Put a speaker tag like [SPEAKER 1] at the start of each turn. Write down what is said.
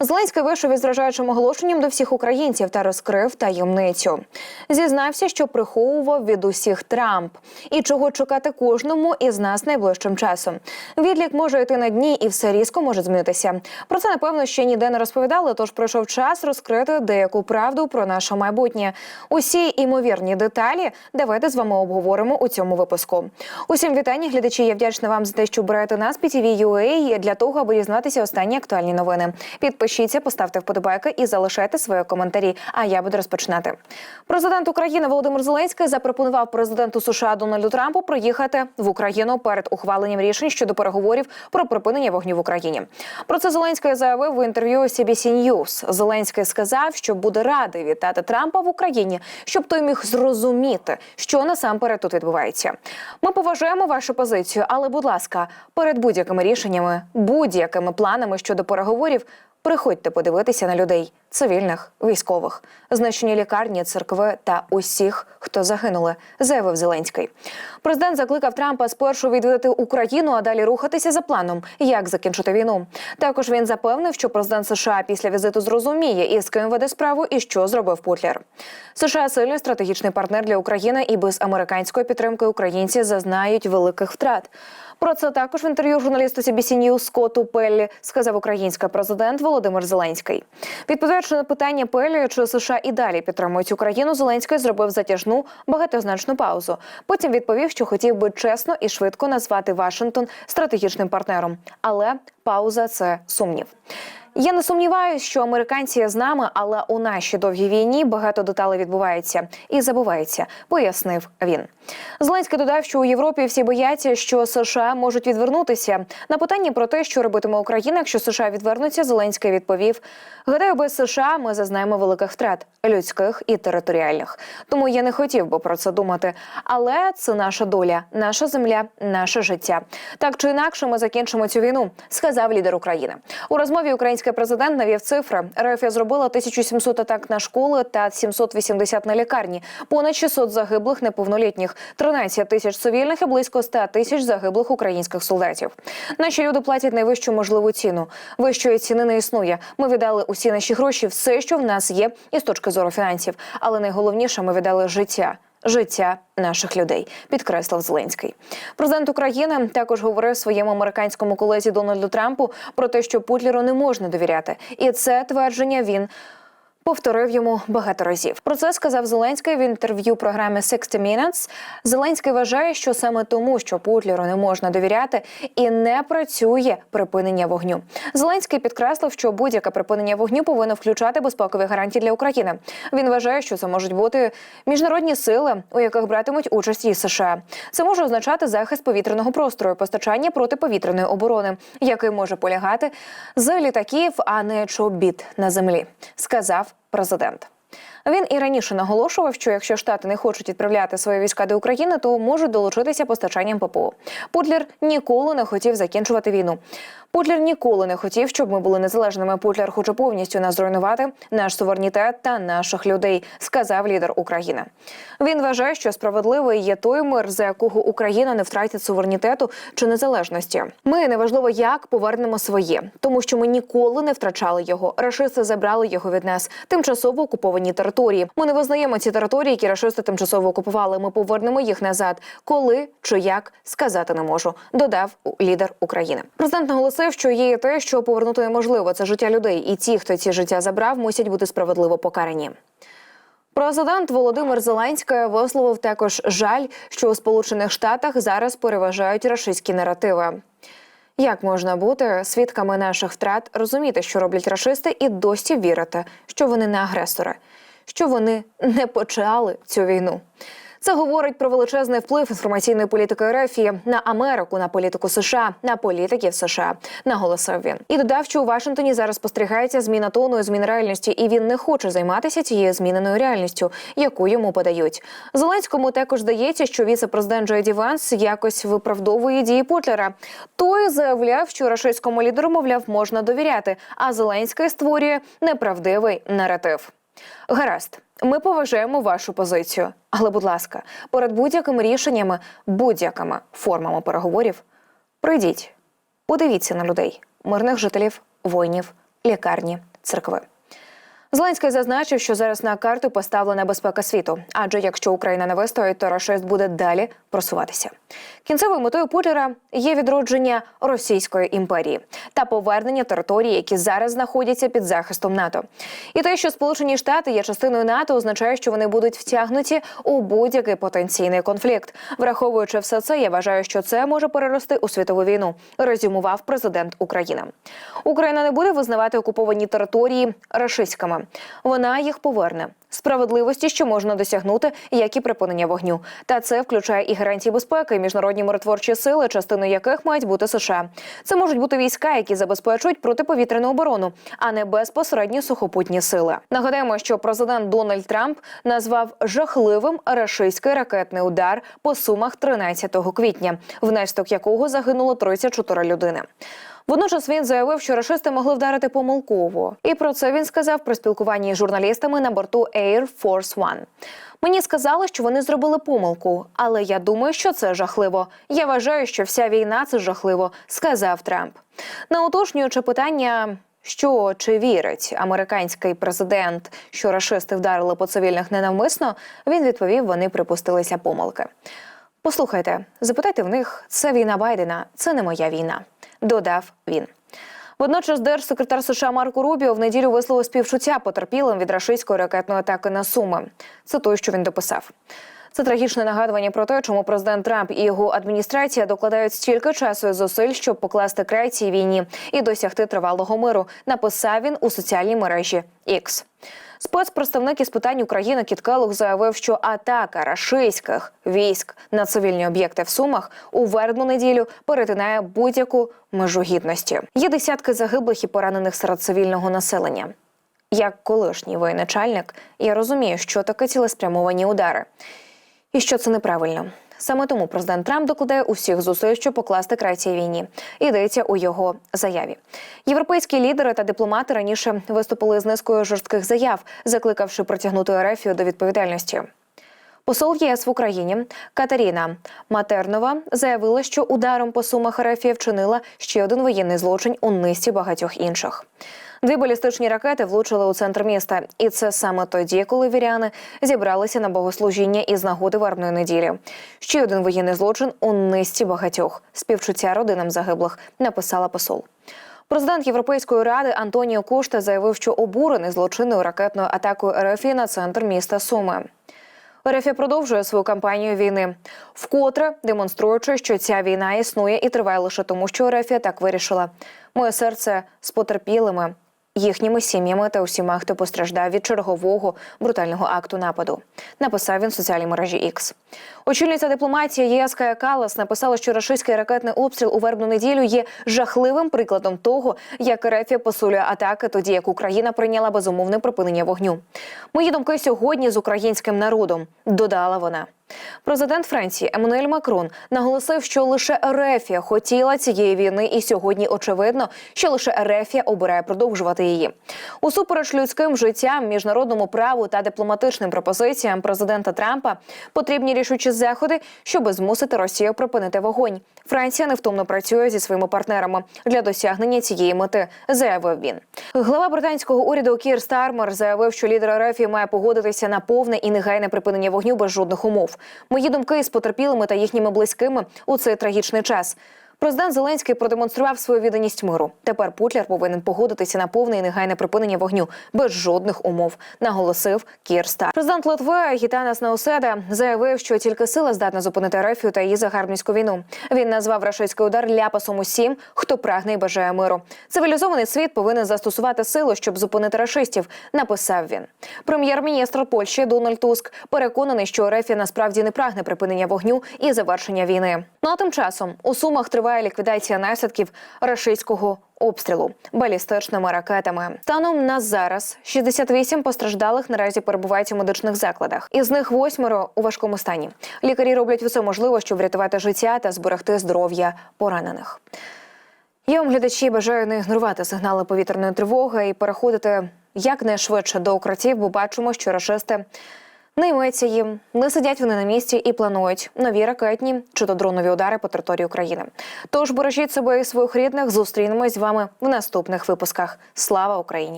[SPEAKER 1] Зеленський вийшов із вражаючим оголошенням до всіх українців та розкрив таємницю. Зізнався, що приховував від усіх Трамп і чого чекати кожному із нас найближчим часом. Відлік може йти на дні, і все різко може змінитися. Про це напевно ще ніде не розповідали. Тож пройшов час розкрити деяку правду про наше майбутнє. Усі імовірні деталі давайте з вами обговоримо у цьому випуску. Усім вітання, глядачі. Я вдячна вам за те, що берете нас PTV.ua для того, аби дізнатися останні актуальні новини. Підпишіться, поставте вподобайки і залишайте свої коментарі. А я буду розпочинати. Президент України Володимир Зеленський запропонував президенту США Дональду Трампу приїхати в Україну перед ухваленням рішень щодо переговорів про припинення вогню в Україні. Про це Зеленський заявив в інтерв'ю CBC News. Зеленський сказав, що буде радий вітати Трампа в Україні, щоб той міг зрозуміти, що насамперед тут відбувається. Ми поважаємо вашу позицію, але, будь ласка, перед будь-якими рішеннями, будь-якими планами щодо переговорів. Приходьте подивитися на людей цивільних, військових, значені лікарні, церкви та усіх, хто загинули, заявив Зеленський. Президент закликав Трампа спершу відвідати Україну, а далі рухатися за планом, як закінчити війну. Також він запевнив, що президент США після візиту зрозуміє, із ким веде справу і що зробив Путлер. США сильний стратегічний партнер для України, і без американської підтримки українці зазнають великих втрат. Про це також в інтерв'ю журналісту CBC News Скоту Пеллі сказав український президент Володимир Зеленський. Відповідаючи на питання Пеллі, чи США і далі підтримують Україну, Зеленський зробив затяжну багатозначну паузу. Потім відповів, що хотів би чесно і швидко назвати Вашингтон стратегічним партнером. Але пауза це сумнів. Я не сумніваюся, що американці з нами, але у нашій довгій війні багато деталей відбувається і забувається, пояснив він. Зеленський додав, що у Європі всі бояться, що США можуть відвернутися. На питання про те, що робитиме Україна, якщо США відвернуться, Зеленський відповів: гадаю, без США ми зазнаємо великих втрат людських і територіальних. Тому я не хотів би про це думати. Але це наша доля, наша земля, наше життя. Так чи інакше, ми закінчимо цю війну, сказав лідер України. У розмові український президент навів цифри. РФ зробила 1700 атак на школи та 780 на лікарні, понад 600 загиблих неповнолітніх, 13 тисяч цивільних і близько 100 тисяч загиблих українських солдатів. Наші люди платять найвищу можливу ціну. Вищої ціни не існує. Ми віддали усі наші гроші, все, що в нас є, і з точки зору фінансів. Але найголовніше, ми віддали життя. Життя наших людей підкреслив Зеленський. Президент України також говорив своєму американському колезі Дональду Трампу про те, що Путлеру не можна довіряти, і це твердження він. Повторив йому багато разів. Про це сказав Зеленський в інтерв'ю програмі «60 Minutes». Зеленський вважає, що саме тому, що Путлеру не можна довіряти, і не працює припинення вогню. Зеленський підкреслив, що будь-яке припинення вогню повинно включати безпекові гарантії для України. Він вважає, що це можуть бути міжнародні сили, у яких братимуть участь і США. Це може означати захист повітряного простору, постачання протиповітряної оборони, який може полягати з літаків, а не чобіт на землі, сказав президент. Він і раніше наголошував, що якщо штати не хочуть відправляти свої війська до України, то можуть долучитися постачанням ППО. Путлер ніколи не хотів закінчувати війну. Путлер ніколи не хотів, щоб ми були незалежними. Путлер хоче повністю нас зруйнувати наш суверенітет та наших людей, сказав лідер України. Він вважає, що справедливий є той мир, за якого Україна не втратить суверенітету чи незалежності. Ми неважливо як повернемо своє, тому що ми ніколи не втрачали його. Рашисти забрали його від нас. Тимчасово окуповані території. Ми не визнаємо ці території, які рашисти тимчасово окупували. Ми повернемо їх назад. Коли чи як сказати не можу. Додав лідер України. Президент наголосив, що є те, що повернути неможливо. Це життя людей, і ті, хто ці життя забрав, мусять бути справедливо покарані. Президент Володимир Зеленський висловив також жаль, що у Сполучених Штатах зараз переважають рашистські наративи. Як можна бути свідками наших втрат, розуміти, що роблять рашисти, і досі вірити, що вони не агресори, що вони не почали цю війну? Це говорить про величезний вплив інформаційної політики РФ на Америку, на політику США, на політиків США, наголосив він. І додав, що у Вашингтоні зараз спостерігається зміна тону, і зміна реальності, і він не хоче займатися цією зміненою реальністю, яку йому подають. Зеленському також здається, що віце-президент Джей Ді Ванс якось виправдовує дії Путлера. Той заявляв, що рашистському лідеру, мовляв, можна довіряти, а Зеленський створює неправдивий наратив. Гаразд, ми поважаємо вашу позицію, але, будь ласка, перед будь-якими рішеннями, будь-якими формами переговорів, прийдіть, подивіться на людей, мирних жителів, воїнів, лікарні, церкви. Зеленський зазначив, що зараз на карту поставлена безпека світу. Адже якщо Україна не вистоїть, то рашист буде далі просуватися. Кінцевою метою Путіна є відродження Російської імперії та повернення територій, які зараз знаходяться під захистом НАТО. І те, що Сполучені Штати є частиною НАТО, означає, що вони будуть втягнуті у будь-який потенційний конфлікт. Враховуючи все це, я вважаю, що це може перерости у світову війну. Резюмував президент України. Україна не буде визнавати окуповані території рашистськими. Вона їх поверне. Справедливості, що можна досягнути, як і припинення вогню, та це включає і гарантії безпеки, міжнародні миротворчі сили, частиною яких мають бути США. Це можуть бути війська, які забезпечують протиповітряну оборону, а не безпосередні сухопутні сили. Нагадаємо, що президент Дональд Трамп назвав жахливим рашистський ракетний удар по сумах 13 квітня, внаслідок якого загинуло 34 людини. Водночас він заявив, що рашисти могли вдарити помилково, і про це він сказав при спілкуванні з журналістами на борту Air Force One. Мені сказали, що вони зробили помилку, але я думаю, що це жахливо. Я вважаю, що вся війна це жахливо, сказав Трамп. На уточнюючи питання. Що чи вірить американський президент, що рашисти вдарили по цивільних ненавмисно? Він відповів, вони припустилися помилки. Послухайте, запитайте в них, це війна Байдена, це не моя війна, додав він. Водночас держсекретар США Марко Рубіо в неділю висловив співчуття потерпілим від рашистської ракетної атаки на Суми. Це той, що він дописав. Це трагічне нагадування про те, чому президент Трамп і його адміністрація докладають стільки часу і зусиль, щоб покласти край цій війні і досягти тривалого миру. Написав він у соціальній мережі X. Спецпредставник із питань України Кіт Келлог заявив, що атака рашистських військ на цивільні об'єкти в Сумах у вербну неділю перетинає будь-яку межу гідності. Є десятки загиблих і поранених серед цивільного населення. Як колишній воєначальник, я розумію, що таке цілеспрямовані удари, і що це неправильно. Саме тому президент Трамп докладає усіх зусиль, щоб покласти край цій війні. Йдеться у його заяві. Європейські лідери та дипломати раніше виступили з низкою жорстких заяв, закликавши притягнути Ерефію до відповідальності. Посол ЄС в Україні Катеріна Матернова заявила, що ударом по сумах Ерефія вчинила ще один воєнний злочин у низці багатьох інших. Дві балістичні ракети влучили у центр міста, і це саме тоді, коли віряни зібралися на богослужіння із нагоди вербної неділі. Ще один воєнний злочин у низці багатьох співчуття родинам загиблих, написала посол. Президент Європейської ради Антоніо Кошта заявив, що обурений злочинною ракетною атакою РФ на центр міста Суми. РФ продовжує свою кампанію війни, вкотре демонструючи, що ця війна існує і триває лише тому, що РФ так вирішила. Моє серце з потерпілими, їхніми сім'ями та усіма, хто постраждав від чергового брутального акту нападу. Написав він в соціальній мережі X. Очільниця дипломатії ЄС Кая Калас написала, що рашистський ракетний обстріл у вербну неділю є жахливим прикладом того, як РФ посилює атаки, тоді як Україна прийняла безумовне припинення вогню. Мої думки сьогодні з українським народом, додала вона. Президент Франції Еммануель Макрон наголосив, що лише Ерефія хотіла цієї війни, і сьогодні очевидно, що лише Ерефія обирає продовжувати її. Усупереч людським життям, міжнародному праву та дипломатичним пропозиціям президента Трампа потрібні рішучі заходи, щоб змусити Росію припинити вогонь. Франція невтомно працює зі своїми партнерами для досягнення цієї мети, заявив він. Глава британського уряду Кір Стармер заявив, що лідер Ерефії має погодитися на повне і негайне припинення вогню без жодних умов. Мої думки з потерпілими та їхніми близькими у цей трагічний час. Президент Зеленський продемонстрував свою відданість миру. Тепер Путлер повинен погодитися на повне і негайне припинення вогню без жодних умов, наголосив Кір Стар. Президент Литви Гітанас Науседа заявив, що тільки сила здатна зупинити Рефію та її загарбницьку війну. Він назвав рашистський удар ляпасом усім, хто прагне і бажає миру. Цивілізований світ повинен застосувати силу, щоб зупинити рашистів. Написав він. Прем'єр-міністр Польщі Дональд Туск переконаний, що Рефія насправді не прагне припинення вогню і завершення війни. Ну а тим часом у сумах триває ліквідація наслідків рашистського обстрілу балістичними ракетами. Станом на зараз 68 постраждалих наразі перебувають у медичних закладах. Із них восьмеро у важкому стані. Лікарі роблять все можливе, щоб врятувати життя та зберегти здоров'я поранених. Я вам глядачі бажаю не ігнорувати сигнали повітряної тривоги і переходити якнайшвидше до укриттів, бо бачимо, що рашисти Не йметься їм, не сидять вони на місці і планують нові ракетні чи то дронові удари по території України. Тож бережіть себе і своїх рідних. Зустрінемось з вами в наступних випусках. Слава Україні!